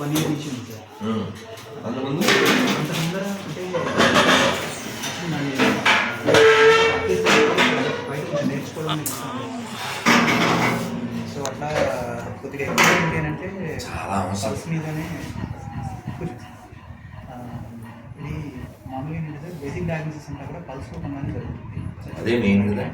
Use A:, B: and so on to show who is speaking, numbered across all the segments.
A: One year sir.
B: అంతకుముందు
A: అంటే బయట నేర్చుకోవడం సో అట్లా కొద్దిగా ఎక్కువ ఏంటి అని అంటే
B: చాలా.
A: పల్స్ మీదనే ఇది మామూలుగా ఏంటంటే బేసిక్ డయాగ్నోసిస్ అంతా కూడా పల్స్లో కొనగానే జరుగుతుంది
B: అదే మెయిన్ కదా.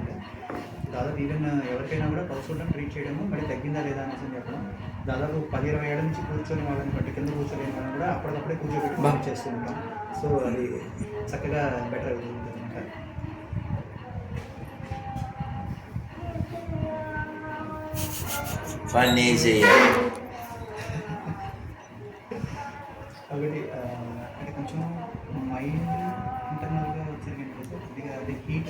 A: దాదాపు ఈవెన్ ఎవరికైనా కూడా పల్స్ ఉండడం ట్రీట్ చేయడము మరి తగ్గిందా లేదా అనేసి చెప్పడం. దాదాపు పది ఇరవై ఏళ్ళ నుంచి కూర్చొని వాళ్ళని బట్టి కింద కూర్చోలేని వాళ్ళని కూడా అప్పటికప్పుడే కూర్చోబెట్టి
B: బా.
A: మనం చేస్తూ ఉంటాం సో అది చక్కగా బెటర్ అవుతుంది అనమాట
B: చేయాలి
A: కాబట్టి అంటే కొంచెం మైండ్ ఇంటర్నల్గా వచ్చేది కొద్దిగా అది హీట్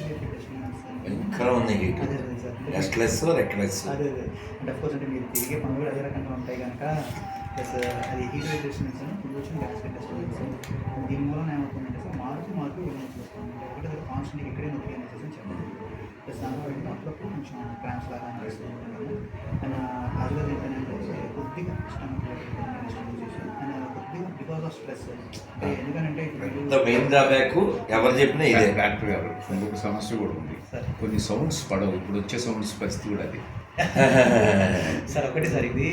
B: ఉంది
A: అదే అదే సార్.
B: రెస్ట్లెస్ రెక్లెస్
A: అదే అదే. అంటే అఫ్కోర్స్ అంటే మీరు తిరిగే పనులు కూడా అదే రకంగా ఉంటాయి కనుక ప్లస్ అది heat disturbance pollution gas disturbance దీని మూలన ఏమవుతుందంటే సార్ మార్పు మార్పు వెళ్ళి వస్తుంది ఒకటి దగ్గర కాన్స్టెంట్ ఇక్కడే నొప్పి అనేసి చెప్పండి ప్లస్ దానివల్ల ఏంటంటే అప్పుడప్పుడు కొంచెం క్రాంప్స్ లాగా అనిపిస్తూ ఉంటాను అండ్ అది ఏంటంటే కొద్దిగా స్టమక్ అండ్ కొద్దిగా బికాస్ ఆఫ్ స్ట్రెస్ అంటే ఎందుకంటే ఇప్పుడు
B: పెద్ద మెయిన్ డ్రాబ్యాక్ ఎవరు చెప్పినా ఇదే.
C: డాక్టర్ గారు ఇంకొక సమస్య కూడా ఉంది.
A: సరే.
C: కొన్ని సౌండ్స్ పడవు. ఇప్పుడు వచ్చే సౌండ్స్ పరిస్థితి కూడా అది.
A: సార్ ఒకటి సార్ ఇది.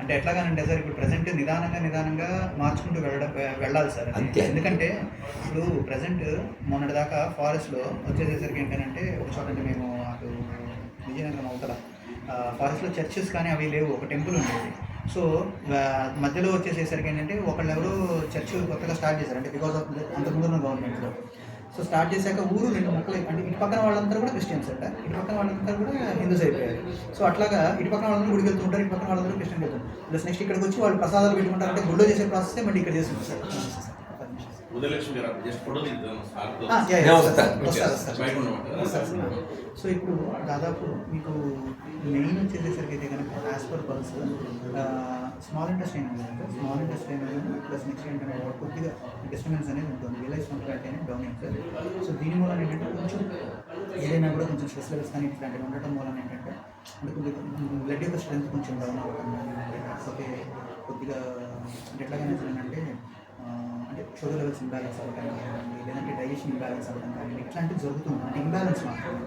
A: అంటే ఎట్లాగానంటే సార్ ఇప్పుడు ప్రజెంట్ నిదానంగా నిదానంగా మార్చుకుంటూ వెళ్ళడం వెళ్ళాలి సార్. ఎందుకంటే ఇప్పుడు ప్రజెంట్ మొన్నటి దాకా ఫారెస్ట్లో వచ్చేసేసరికి ఏంటంటే ఒక చోట అంటే మేము అటు విజయనగరం అవతల ఫారెస్ట్లో చర్చెస్ కానీ అవి లేవు. ఒక టెంపుల్ ఉండేది. సో మధ్యలో వచ్చేసేసరికి ఏంటంటే ఒకళ్ళు ఎవరు చర్చ్ కొత్తగా స్టార్ట్ చేశారు. అంటే బికాస్ ఆఫ్ అంతకుముందున్న గవర్నమెంట్లో సో స్టార్ట్ చేశాక ఊరు రెండు మొక్కలు అంటే ఇటు పక్కన వాళ్ళందరూ కూడా క్రిస్టియన్స్ అంట. ఇటు పక్కన వాళ్ళందరూ కూడా హిందూస్ అయిపోయారు. సో అట్లాగా ఇటు పక్కన వాళ్ళందరూ గుడికి వెళ్తుంటారు ఇటు పక్కన వాళ్ళందరూ క్రిస్టియన్ వెళ్తారు ప్లస్ నెక్స్ట్ ఇక్కడికి వచ్చి వాళ్ళు ప్రసాదాలు పెట్టుకుంటారు. అంటే గుడిలో చేసే ప్రాసెస్ మళ్ళీ ఇక్కడ చేస్తుంది సార్.
D: ఉదయలక్ష్మి గారు జస్ట్ ఫోటో.
A: సో ఇప్పుడు దాదాపు మీకు మెయిన్ వచ్చేసరికి అయితే కనుక as per pulse small industry కదా స్మాల్ ఇండస్ట్రీ అనేది ప్లస్ నెక్స్ట్ ఏంటంటే కొద్దిగా డిస్టర్బెన్స్ అనేది ఉంటుంది. రియలైజ్ కంప్లీట్ అనేది డౌన్ అవుతుంది సో దీని మూలన ఏంటంటే కొంచెం ఏదైనా కూడా కొంచెం స్ట్రెస్ లెవెల్స్ కానీ ఇట్లాంటివి ఉండటం మూలన ఏంటంటే బ్లడ్ యొక్క స్ట్రెంత్ కొంచెం డౌన్ కానీ లేకపోతే కొద్దిగా అంటే ఎట్లాగైనా ఏంటంటే అంటే షుగర్ లెవెల్స్ ఇంబ్యాలెన్స్ అవ్వడం కానివ్వండి లేదంటే డైజెషన్ ఇంబ్యాలెన్స్ అవ్వడం కానివ్వండి ఇట్లాంటివి జరుగుతుంది అంటే ఇంబ్యాలెన్స్ మాత్రమే.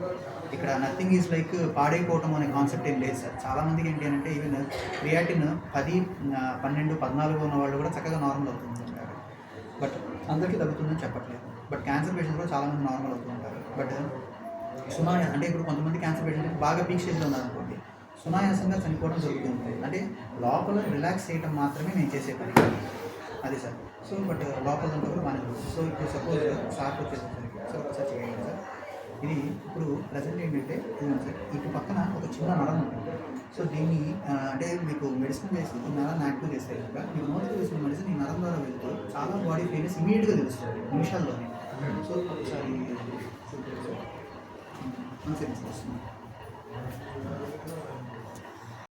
A: ఇక్కడ నథింగ్ ఈజ్ లైక్ పాడైపోవటం అనే కాన్సెప్ట్ ఏం లేదు సార్. చాలామందికి ఏంటి అంటే ఈవెన్ క్రియాటిన్ పది పన్నెండు పద్నాలుగు ఉన్న వాళ్ళు కూడా చక్కగా నార్మల్ అవుతుంది అంటారు బట్ అందరికీ తగ్గుతుందని చెప్పట్లేదు. బట్ క్యాన్సర్ పేషెంట్ కూడా చాలామంది నార్మల్ అవుతూ ఉంటారు. బట్ సుమారు అంటే ఇప్పుడు కొంతమంది క్యాన్సర్ పేషెంట్ బాగా పీక్ స్టేజ్లో ఉన్నారనుకోండి సునాయాసంగా చనిపోవడం జరుగుతుంది అంటే లోపల రిలాక్స్ చేయడం మాత్రమే నేను చేసే పని. అదే సార్. సో బట్ లోపల అంతా కూడా బాగానే సో ఇప్పుడు సపోజ్ షార్ప్ వచ్చేసరికి సార్ ఒకసారి చేయండి సార్. ఇది ఇప్పుడు ప్రజెంట్ ఏంటంటే సార్. ఇటు పక్కన ఒక చిన్న నరం ఉంటుంది. సో దీన్ని అంటే మీకు మెడిసిన్ వేసి ఈ నరాన్ని యాక్టివ్ చేస్తే కనుక మీకు నోటికి వేసిన మెడిసిన్ ఈ నరం ద్వారా వెళ్తూ చాలా బాడీ ఫీలింగ్స్ ఇమీడియట్గా తెలుస్తుంది. నిమిషాల్లోనే. సో ఒకసారి చూడండి సార్.